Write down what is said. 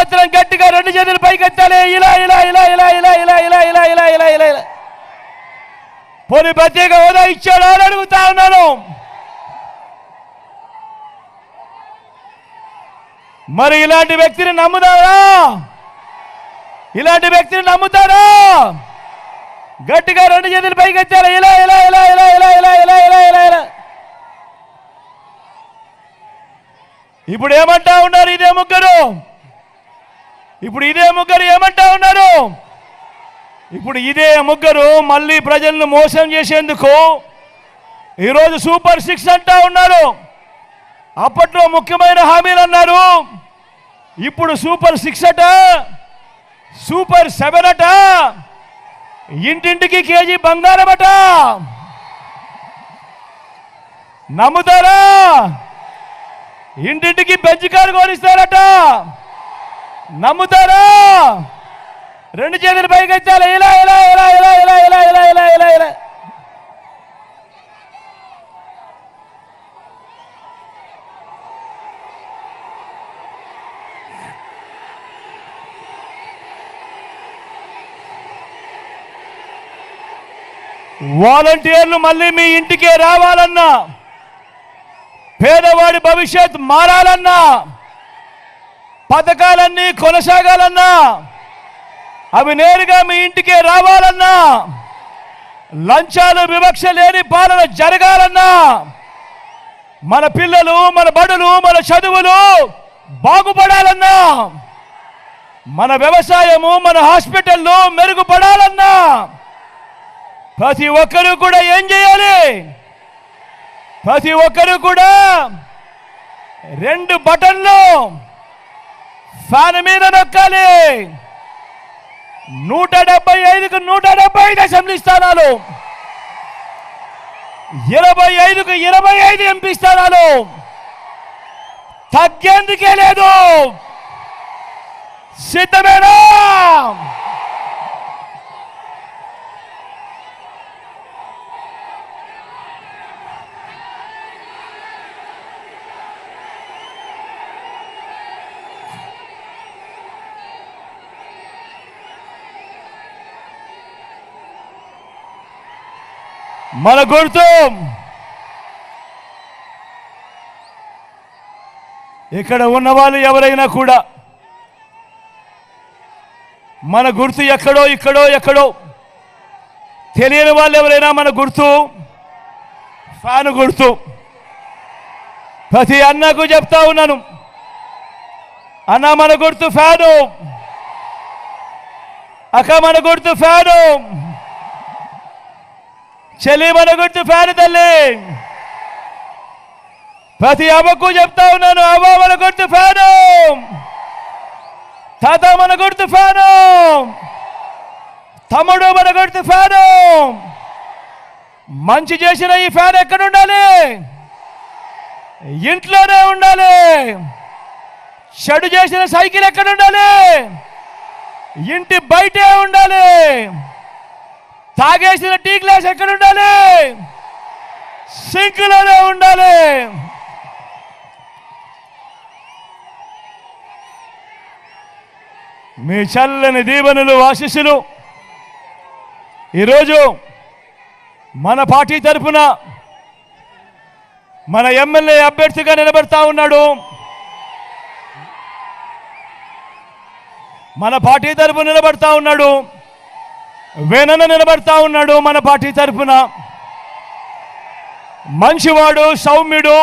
మాత్రం గట్టిగా రెండు చేతులు పైకెత్తాలి ఇలా ఇలా ఇలా ఇలా ఇలా ఇలా ఇలా ఇలా ఇలా ఇలా ఇలా ఇలా పోనీ ప్రత్యేక హోదా ఇచ్చాడు అని అడుగుతా ఉన్నాను మరి ఇలాంటి వ్యక్తిని నమ్ముతారా ఇలాంటి వ్యక్తిని నమ్ముతారా గట్టిగా రెండు చేతులు పైకెత్తాలి ఇలా ఇలా ఇలా ఇలా ఇలా ఇలా ఇలా ఇలా ఇలా ఇలా ఇప్పుడు ఏమంటా ఉన్నారు ఇదే ముగ్గురు ఇప్పుడు ఇదే ముగ్గురు ఏమంటా ఉన్నారు? ఇప్పుడు ఇదే ముగ్గురు మళ్ళీ ప్రజలను మోసం చేసేందుకు ఈరోజు సూపర్ సిక్స్ అంటా ఉన్నారు. అప్పట్లో ముఖ్యమైన హామీలు అన్నారు. ఇప్పుడు సూపర్ సిక్స్ అట సూపర్ సెవెన్ అట ఇంటింటికి కేజీ బంగారం అట. నమ్ముతారా? ఇంటింటికి బెంచ్ కారు కోరిస్తారట నమ్ముతారా? రెండు చేతులు పైకి ఇలా ఇలా ఇలా ఇలా ఇలా ఇలా ఇలా ఇలా ఇలా ఇలా. వాలంటీర్లు మళ్ళీ మీ ఇంటికే రావాలన్నా పేదవాడి భవిష్యత్ మారాలన్నా పథకాలన్నీ కొనసాగాలన్నా అవి నేరుగా మీ ఇంటికే రావాలన్నా లంచాలు వివక్ష లేని పాలన జరగాలన్నా మన పిల్లలు మన బడులు మన చదువులు బాగుపడాలన్నా మన వ్యవసాయము మన హాస్పిటల్లో మెరుగుపడాలన్నా ప్రతి ఒక్కరూ కూడా ఏం చేయాలి? ప్రతి ఒక్కరూ కూడా రెండు బటన్లు ఫ్యాన్ మీద నొక్కాలి. నూట డెబ్బై ఐదుకు నూట డెబ్బై ఐదు అసెంబ్లీ స్థానాలు. ఇరవై ఐదుకు ఇరవై ఐదు ఎంపీ స్థానాలు. తగ్గేందుకే లేదు. సిద్ధమేనా? మన గుర్తు. ఇక్కడ ఉన్న వాళ్ళు ఎవరైనా కూడా మన గుర్తు ఎక్కడో ఇక్కడో ఎక్కడో తెలియని వాళ్ళు ఎవరైనా మన గుర్తు ఫ్యాన్ గుర్తు. ప్రతి అన్నకు చెప్తా ఉన్నాను. అన్న మన గుర్తు ఫ్యాను అక్క మన గుర్తు ఫ్యాను చెల్లి మన గుర్తు ఫ్యాన్ తల్లి. ప్రతి అమ్మకు చెప్తా ఉన్నాను అవ్వ మన గుర్తు ఫ్యాను. తాత మన గుర్తు ఫ్యాను. తమ్ముడు మన గుర్తు ఫ్యాను. మంచి చేసిన ఈ ఫ్యాన్ ఎక్కడ ఉండాలి? ఇంట్లోనే ఉండాలి. చెడు చేసిన సైకిల్ ఎక్కడ ఉండాలి? ఇంటి బయటే ఉండాలి. తాగేసిన టీ గ్లాస్ ఎక్కడ ఉండాలి సింక్లోనే ఉండాలి. మీ చల్లని దీవెనలు ఆశీస్సులు. ఈరోజు మన పార్టీ తరఫున మన ఎమ్మెల్యే అభ్యర్థిగా నిలబడతా ఉన్నాడు. మన పార్టీ తరఫున నిలబడతా ఉన్నాడు. వేనన నిలబడతా ఉన్నాడు మన పార్టీ తరఫున. మంచివాడు సౌమ్యుడు.